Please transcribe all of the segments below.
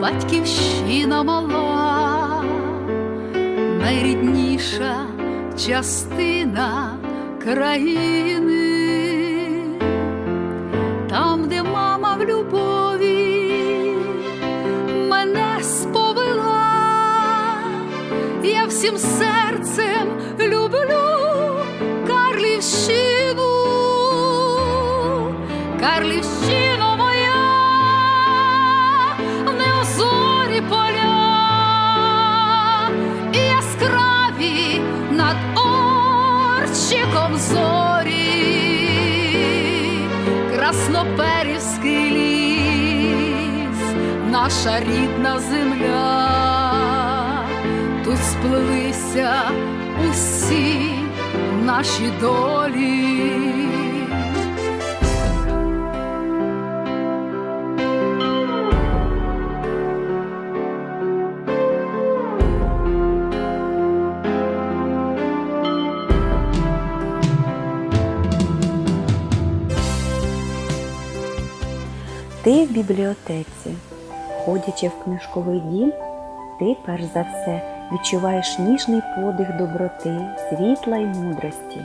батьківщина мала, найрідніша частина країни, там, де мама в любові мене сповела, я всім серцем люблю Карлівщину, Карлівщину орчиком зорі, Красноперівський ліс, наша рідна земля, тут сплелися усі наші долі. Ти в бібліотеці, ходячи в книжковий дім, ти перш за все відчуваєш ніжний подих доброти, світла й мудрості.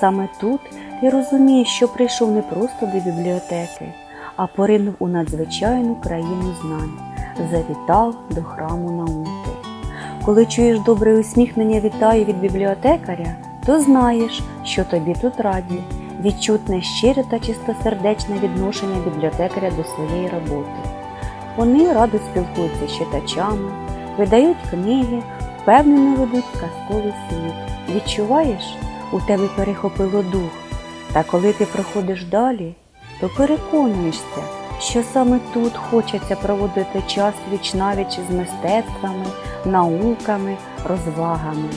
Саме тут ти розумієш, що прийшов не просто до бібліотеки, а поринув у надзвичайну країну знань, завітав до храму науки. Коли чуєш добре усміхнення вітаю від бібліотекаря, то знаєш, що тобі тут раді, відчутне щире та чистосердечне відношення бібліотекаря до своєї роботи. Вони радо спілкуються з читачами, видають книги, впевнено ведуть казковий світ. Відчуваєш, у тебе перехопило дух. Та коли ти проходиш далі, то переконуєшся, що саме тут хочеться проводити час віч навіч з мистецтвами, науками, розвагами.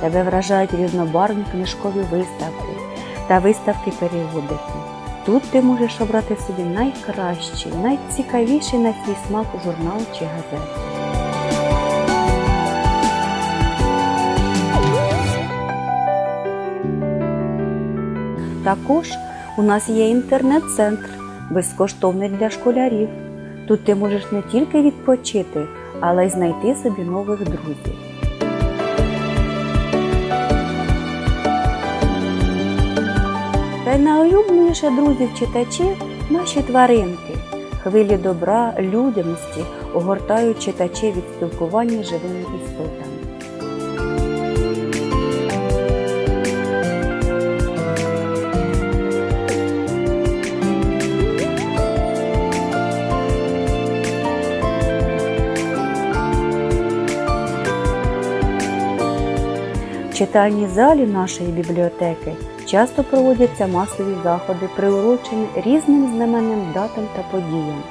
Тебе вражають різнобарвні книжкові виставки та виставки-періодики. Тут ти можеш обрати собі найкращий, найцікавіший на свій смак журнал чи газет. Також у нас є інтернет-центр, безкоштовний для школярів. Тут ти можеш не тільки відпочити, але й знайти собі нових друзів. Та й найулюбленіше друзів читачів наші тваринки. Хвилі добра, людяності огортають читачів від спілкування з живими істотами. В читальній залі нашої бібліотеки часто проводяться масові заходи, приурочені різним знаменним датам та подіям.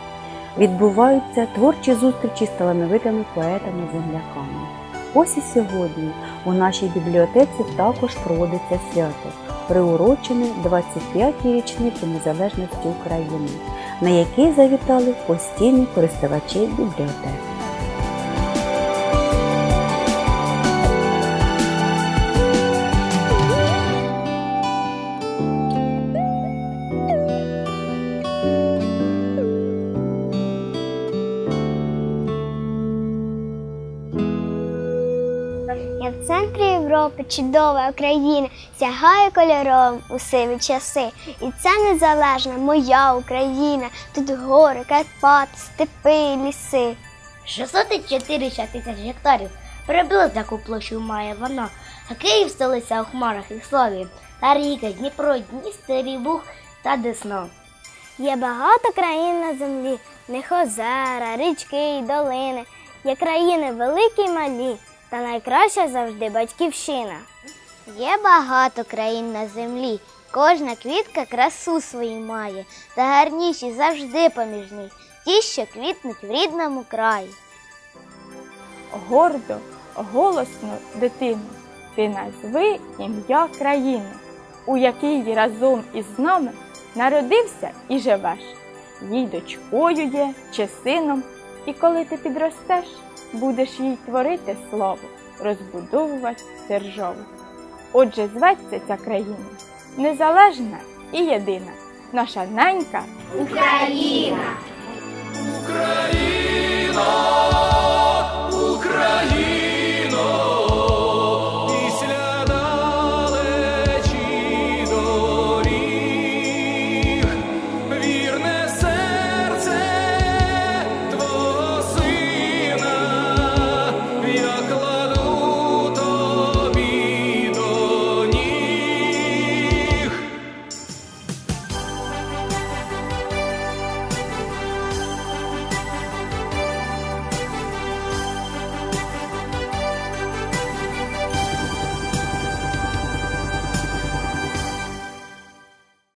Відбуваються творчі зустрічі з талановитими поетами-земляками. Ось і сьогодні у нашій бібліотеці також проводиться свято, приурочене 25-й річниці незалежності України, на який завітали постійні користувачі бібліотеки. В центрі Європи, чудова Україна, сягає кольором у сиві часи. І це незалежна моя Україна. Тут гори, Карпати, степи, ліси. 604 тисяч гектарів. Приблизно таку площу має вона. А Київ столиця у хмарах і слові. Та ріка, Дніпро, Дністер, Буг та Десна. Є багато країн на землі, них озера, річки й долини. Є країни великі й малі, та найкраща завжди батьківщина. Є багато країн на землі. Кожна квітка красу свою має, та гарніші завжди поміж них, ті, що квітнуть в рідному краї. гордо, голосно, дитину, ти назви ім'я країни, у якій разом із нами народився і живеш. Їй дочкою є чи сином, і коли ти підростеш, будеш їй творити слово, розбудовувати державу. Отже, зветься ця країна незалежна і єдина, наша ненька Україна. Україна!